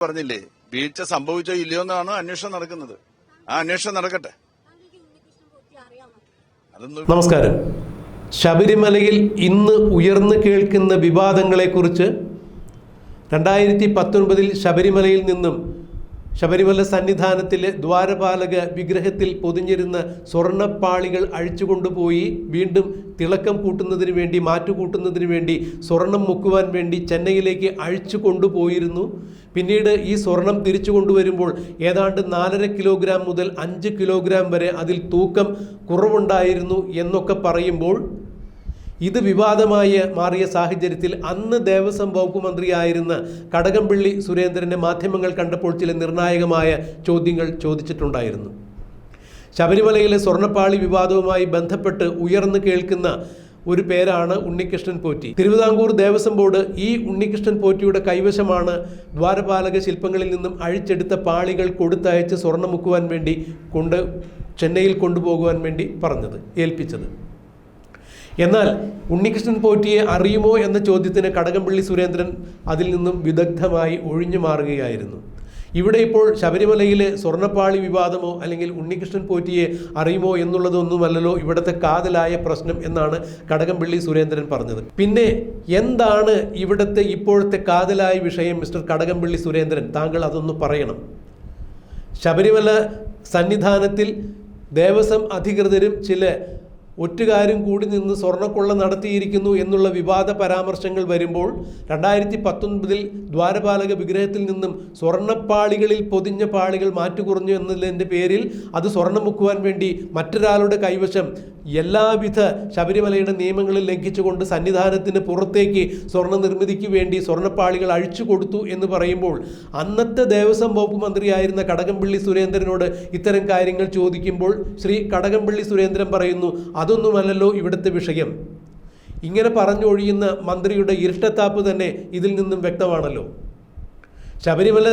പറഞ്ഞില്ലേ? വീഴ്ച സംഭവിച്ചോ ഇല്ലയോ എന്നാണ് അന്വേഷണം നടക്കുന്നത്. ആ അന്വേഷണം നടക്കട്ടെ. നമസ്കാരം. ശബരിമലയിൽ ഇന്ന് ഉയർന്നു കേൾക്കുന്ന വിവാദങ്ങളെക്കുറിച്ച് രണ്ടായിരത്തി പത്തൊൻപതിൽ ശബരിമലയിൽ നിന്നും ശബരിമല സന്നിധാനത്തിലെ ദ്വാരപാലക വിഗ്രഹത്തിൽ പൊതിഞ്ഞിരുന്ന സ്വർണപ്പാളികൾ അഴിച്ചുകൊണ്ടുപോയി വീണ്ടും തിളക്കം കൂട്ടുന്നതിന് വേണ്ടി മാറ്റുകൂട്ടുന്നതിന് വേണ്ടി സ്വർണം മുക്കുവാൻ വേണ്ടി ചെന്നൈയിലേക്ക് അഴിച്ചു കൊണ്ടുപോയിരുന്നു പിന്നീട് ഈ സ്വർണം തിരിച്ചു കൊണ്ടുവരുമ്പോൾ ഏതാണ്ട് നാലര കിലോഗ്രാം മുതൽ അഞ്ച് കിലോഗ്രാം വരെ അതിൽ തൂക്കം കുറവുണ്ടായിരുന്നു എന്നൊക്കെ പറയുമ്പോൾ ഇത് വിവാദമായി മാറിയ സാഹചര്യത്തിൽ അന്ന് ദേവസ്വം വകുപ്പ് മന്ത്രിയായിരുന്ന കടകംപള്ളി സുരേന്ദ്രനെ മാധ്യമങ്ങൾ കണ്ടപ്പോൾ ചില നിർണായകമായ ചോദ്യങ്ങൾ ചോദിച്ചിട്ടുണ്ടായിരുന്നു. ശബരിമലയിലെ സ്വർണപ്പാളി വിവാദവുമായി ബന്ധപ്പെട്ട് ഉയർന്നു കേൾക്കുന്ന ഒരു പേരാണ് ഉണ്ണികൃഷ്ണൻ പോറ്റി. തിരുവിതാംകൂർ ദേവസ്വം ബോർഡ് ഈ ഉണ്ണികൃഷ്ണൻ പോറ്റിയുടെ കൈവശമാണ് ദ്വാരപാലക ശില്പങ്ങളിൽ നിന്നും അഴിച്ചെടുത്ത പാളികൾ കൊടുത്തയച്ച് സ്വർണമുക്കുവാൻ വേണ്ടി കൊണ്ട് ചെന്നൈയിൽ കൊണ്ടുപോകുവാൻ വേണ്ടി പറഞ്ഞത് ഏൽപ്പിച്ചത്. എന്നാൽ ഉണ്ണികൃഷ്ണൻ പോറ്റിയെ അറിയുമോ എന്ന ചോദ്യത്തിന് കടകംപള്ളി സുരേന്ദ്രൻ അതിൽ നിന്നും വിദഗ്ധമായി ഒഴിഞ്ഞു മാറുകയായിരുന്നു. ഇവിടെ ഇപ്പോൾ ശബരിമലയിലെ സ്വർണപ്പാളി വിവാദമോ അല്ലെങ്കിൽ ഉണ്ണികൃഷ്ണൻ പോറ്റിയെ അറിയുമോ എന്നുള്ളതൊന്നുമല്ലല്ലോ ഇവിടുത്തെ കാതലായ പ്രശ്നം എന്നാണ് കടകംപള്ളി സുരേന്ദ്രൻ പറഞ്ഞത്. പിന്നെ എന്താണ് ഇവിടുത്തെ ഇപ്പോഴത്തെ കാതലായ വിഷയം മിസ്റ്റർ കടകംപള്ളി സുരേന്ദ്രൻ? താങ്കൾ അതൊന്ന് പറയണം. ശബരിമല സന്നിധാനത്തിൽ ദേവസ്വം അധികൃതരും ചില ഒറ്റുകാരും കൂടി നിന്ന് സ്വർണക്കൊള്ള നടത്തിയിരിക്കുന്നു എന്നുള്ള വിവാദ പരാമർശങ്ങൾ വരുമ്പോൾ രണ്ടായിരത്തി പത്തൊൻപതിൽ ദ്വാരപാലക വിഗ്രഹത്തിൽ നിന്നും സ്വർണപ്പാളികളിൽ പൊതിഞ്ഞ പാളികൾ മാറ്റുകുറഞ്ഞു എന്നതിന്റെ പേരിൽ അത് സ്വർണം മുക്കുവാൻ വേണ്ടി മറ്റൊരാളുടെ കൈവശം എല്ലാവിധ ശബരിമലയുടെ നിയമങ്ങളിൽ ലംഘിച്ചുകൊണ്ട് സന്നിധാനത്തിന് പുറത്തേക്ക് സ്വർണ നിർമ്മിതിക്ക് വേണ്ടി സ്വർണപ്പാളികൾ അഴിച്ചു കൊടുത്തു എന്ന് പറയുമ്പോൾ അന്നത്തെ ദേവസ്വം വകുപ്പ് മന്ത്രിയായിരുന്ന കടകംപള്ളി സുരേന്ദ്രനോട് ഇത്തരം കാര്യങ്ങൾ ചോദിക്കുമ്പോൾ ശ്രീ കടകംപള്ളി സുരേന്ദ്രൻ പറയുന്നു അതൊന്നുമല്ലല്ലോ ഇവിടുത്തെ വിഷയം. ഇങ്ങനെ പറഞ്ഞൊഴിയുന്ന മന്ത്രിയുടെ ഇരട്ടത്താപ്പ് തന്നെ ഇതിൽ നിന്നും വ്യക്തമാണല്ലോ. ശബരിമല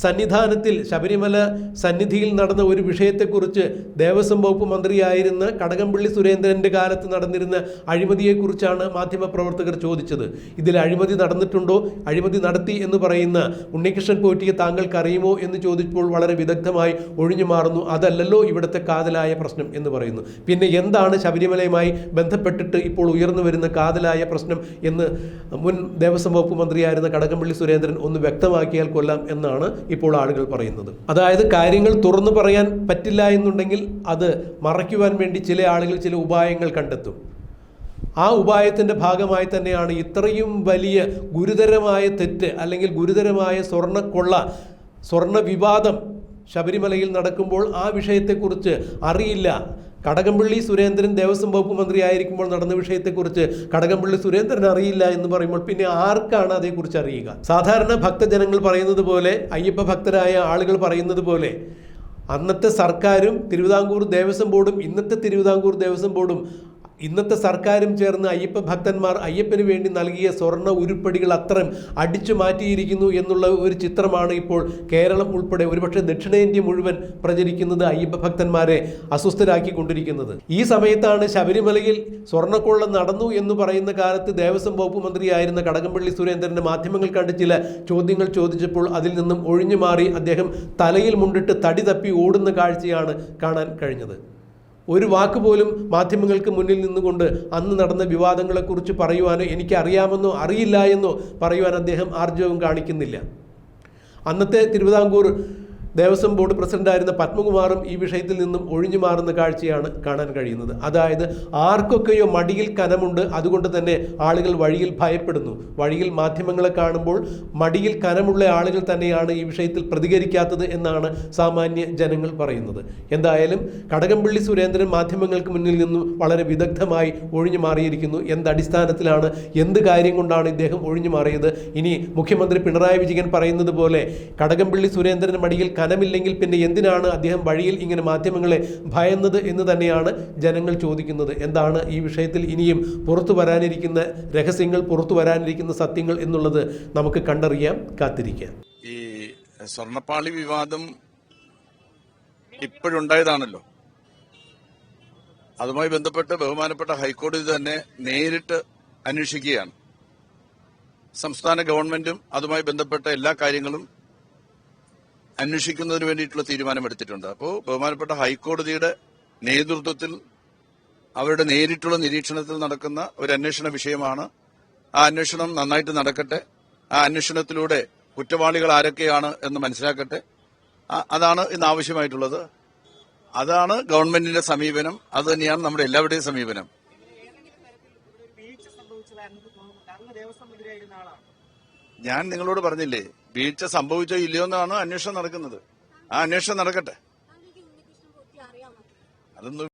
സന്നിധാനത്തിൽ ശബരിമല സന്നിധിയിൽ നടന്ന ഒരു വിഷയത്തെക്കുറിച്ച് ദേവസ്വം വകുപ്പ് മന്ത്രിയായിരുന്ന കടകംപള്ളി സുരേന്ദ്രന്റെ കാലത്ത് നടന്നിരുന്ന അഴിമതിയെക്കുറിച്ചാണ് മാധ്യമപ്രവർത്തകർ ചോദിച്ചത്. ഇതിൽ അഴിമതി നടന്നിട്ടുണ്ടോ? അഴിമതി നടത്തി എന്ന് പറയുന്ന ഉണ്ണികൃഷ്ണൻ പോറ്റിയെ താങ്കൾക്കറിയുമോ എന്ന് ചോദിച്ചപ്പോൾ വളരെ വിദഗ്ധമായി ഒഴിഞ്ഞു മാറുന്നു. അതല്ലല്ലോ ഇവിടുത്തെ കാതലായ പ്രശ്നം എന്ന് പറയുന്നു. പിന്നെ എന്താണ് ശബരിമലയുമായി ബന്ധപ്പെട്ടിട്ട് ഇപ്പോൾ ഉയർന്നു വരുന്ന കാതലായ പ്രശ്നം എന്ന് മുൻ ദേവസ്വം വകുപ്പ് മന്ത്രിയായിരുന്ന കടകംപള്ളി സുരേന്ദ്രൻ ഒന്ന് വ്യക്തമാക്കിയാൽ കൊല്ലാം എന്നാണ് ഇപ്പോൾ ആളുകൾ പറയുന്നത്. അതായത് കാര്യങ്ങൾ തുറന്നു പറയാൻ പറ്റില്ല എന്നുണ്ടെങ്കിൽ അത് മറയ്ക്കുവാൻ വേണ്ടി ചില ആളുകൾ ചില ഉപായങ്ങൾ കണ്ടെത്തും. ആ ഉപായത്തിന്റെ ഭാഗമായി തന്നെയാണ് ഇത്രയും വലിയ ഗുരുതരമായ തെറ്റ് അല്ലെങ്കിൽ ഗുരുതരമായ സ്വർണക്കൊള്ള സ്വർണ വിവാദം ശബരിമലയിൽ നടക്കുമ്പോൾ ആ വിഷയത്തെക്കുറിച്ച് അറിയില്ല. കടകംപള്ളി സുരേന്ദ്രൻ ദേവസ്വം വകുപ്പ് മന്ത്രിയായിരിക്കുമ്പോൾ നടന്ന വിഷയത്തെക്കുറിച്ച് കടകംപള്ളി സുരേന്ദ്രൻ അറിയില്ല എന്ന് പറയുമ്പോൾ പിന്നെ ആർക്കാണ് അതേക്കുറിച്ച് അറിയുക? സാധാരണ ഭക്തജനങ്ങൾ പറയുന്നത് പോലെ അയ്യപ്പ ഭക്തരായ ആളുകൾ പറയുന്നത് പോലെ അന്നത്തെ സർക്കാരും തിരുവിതാംകൂർ ദേവസ്വം ബോർഡും ഇന്നത്തെ തിരുവിതാംകൂർ ദേവസ്വം ബോർഡും ഇന്നത്തെ സർക്കാരും ചേർന്ന് അയ്യപ്പ ഭക്തന്മാർ അയ്യപ്പന് വേണ്ടി നൽകിയ സ്വർണ ഉരുപ്പടികൾ അത്രയും അടിച്ചു മാറ്റിയിരിക്കുന്നു എന്നുള്ള ഒരു ചിത്രമാണ് ഇപ്പോൾ കേരളം ഉൾപ്പെടെ ഒരുപക്ഷെ ദക്ഷിണേന്ത്യ മുഴുവൻ പ്രചരിക്കുന്നത് അയ്യപ്പ ഭക്തന്മാരെ അസ്വസ്ഥരാക്കിക്കൊണ്ടിരിക്കുന്നത്. ഈ സമയത്താണ് ശബരിമലയിൽ സ്വർണക്കൊള്ള നടന്നു എന്ന് പറയുന്ന കാലത്ത് ദേവസ്വം വകുപ്പ് മന്ത്രിയായിരുന്ന കടകംപള്ളി സുരേന്ദ്രന്റെ മാധ്യമങ്ങൾ കണ്ട് ചില ചോദ്യങ്ങൾ ചോദിച്ചപ്പോൾ അതിൽ നിന്നും ഒഴിഞ്ഞു മാറി അദ്ദേഹം തലയിൽ മുണ്ടിട്ട് തടി തപ്പി ഓടുന്ന കാഴ്ചയാണ് കാണാൻ കഴിഞ്ഞത്. ഒരു വാക്ക് പോലും മാധ്യമങ്ങൾക്ക് മുന്നിൽ നിന്നുകൊണ്ട് അന്ന് നടന്ന വിവാദങ്ങളെക്കുറിച്ച് പറയുവാനോ എനിക്കറിയാമെന്നോ അറിയില്ല എന്നോ പറയുവാൻ അദ്ദേഹം ആർജവം കാണിക്കുന്നില്ല. അന്നത്തെ തിരുവിതാംകൂർ ദേവസ്വം ബോർഡ് പ്രസിഡന്റായിരുന്ന പത്മകുമാറും ഈ വിഷയത്തിൽ നിന്നും ഒഴിഞ്ഞു മാറുന്ന കാഴ്ചയാണ് കാണാൻ കഴിയുന്നത്. അതായത് ആർക്കൊക്കെയോ മടിയിൽ കനമുണ്ട് അതുകൊണ്ട് തന്നെ ആളുകൾ വഴിയിൽ ഭയപ്പെടുന്നു. വഴിയിൽ മാധ്യമങ്ങളെ കാണുമ്പോൾ മടിയിൽ കനമുള്ള ആളുകൾ തന്നെയാണ് ഈ വിഷയത്തിൽ പ്രതികരിക്കാത്തത് എന്നാണ് സാമാന്യ ജനങ്ങൾ പറയുന്നത്. എന്തായാലും കടകംപള്ളി സുരേന്ദ്രൻ മാധ്യമങ്ങൾക്ക് മുന്നിൽ നിന്നും വളരെ വിദഗ്ധമായി ഒഴിഞ്ഞു മാറിയിരിക്കുന്നു. എന്തടിസ്ഥാനത്തിലാണ് എന്ത് കാര്യം കൊണ്ടാണ് ഇദ്ദേഹം ഒഴിഞ്ഞു മാറിയത്? ഇനി മുഖ്യമന്ത്രി പിണറായി വിജയൻ പറയുന്നത് പോലെ കടകംപള്ളി സുരേന്ദ്രൻ മടിയിൽ കനമില്ലെങ്കിൽ പിന്നെ എന്തിനാണ് അദ്ദേഹം വഴിയിൽ ഇങ്ങനെ മാധ്യമങ്ങളെ ഭയന്നത് എന്ന് തന്നെയാണ് ജനങ്ങൾ ചോദിക്കുന്നത്. എന്താണ് ഈ വിഷയത്തിൽ ഇനിയും പുറത്തു വരാനിരിക്കുന്ന രഹസ്യങ്ങൾ പുറത്തു വരാനിരിക്കുന്ന സത്യങ്ങൾ എന്നുള്ളത് നമുക്ക് കണ്ടറിയാം കാത്തിരിക്കാം ഈ സ്വർണപ്പാളി വിവാദം ഇപ്പോഴുണ്ടായതാണല്ലോ. അതുമായി ബന്ധപ്പെട്ട് ബഹുമാനപ്പെട്ട ഹൈക്കോടതി തന്നെ നേരിട്ട് അന്വേഷിക്കുകയാണ്. സംസ്ഥാന ഗവൺമെന്റും അതുമായി ബന്ധപ്പെട്ട എല്ലാ കാര്യങ്ങളും അന്വേഷിക്കുന്നതിന് വേണ്ടിയിട്ടുള്ള തീരുമാനമെടുത്തിട്ടുണ്ട് അപ്പോൾ ബഹുമാനപ്പെട്ട ഹൈക്കോടതിയുടെ നേതൃത്വത്തിൽ അവരുടെ നേരിട്ടുള്ള നിരീക്ഷണത്തിൽ നടക്കുന്ന ഒരു അന്വേഷണ വിഷയമാണ്. ആ അന്വേഷണം നന്നായിട്ട് നടക്കട്ടെ. ആ അന്വേഷണത്തിലൂടെ കുറ്റവാളികൾ ആരൊക്കെയാണ് എന്ന് മനസ്സിലാക്കട്ടെ. അതാണ് ഇന്ന് ആവശ്യമായിട്ടുള്ളത്. അതാണ് ഗവൺമെന്റിന്റെ സമീപനം. അത് തന്നെയാണ് നമ്മുടെ എല്ലാവരുടെയും സമീപനം. ഞാൻ നിങ്ങളോട് പറഞ്ഞില്ലേ വീഴ്ച സംഭവിച്ചോ ഇല്ലയോ എന്നാണ് അന്വേഷണം നടക്കുന്നത്. ആ അന്വേഷണം നടക്കട്ടെ. അതൊന്നും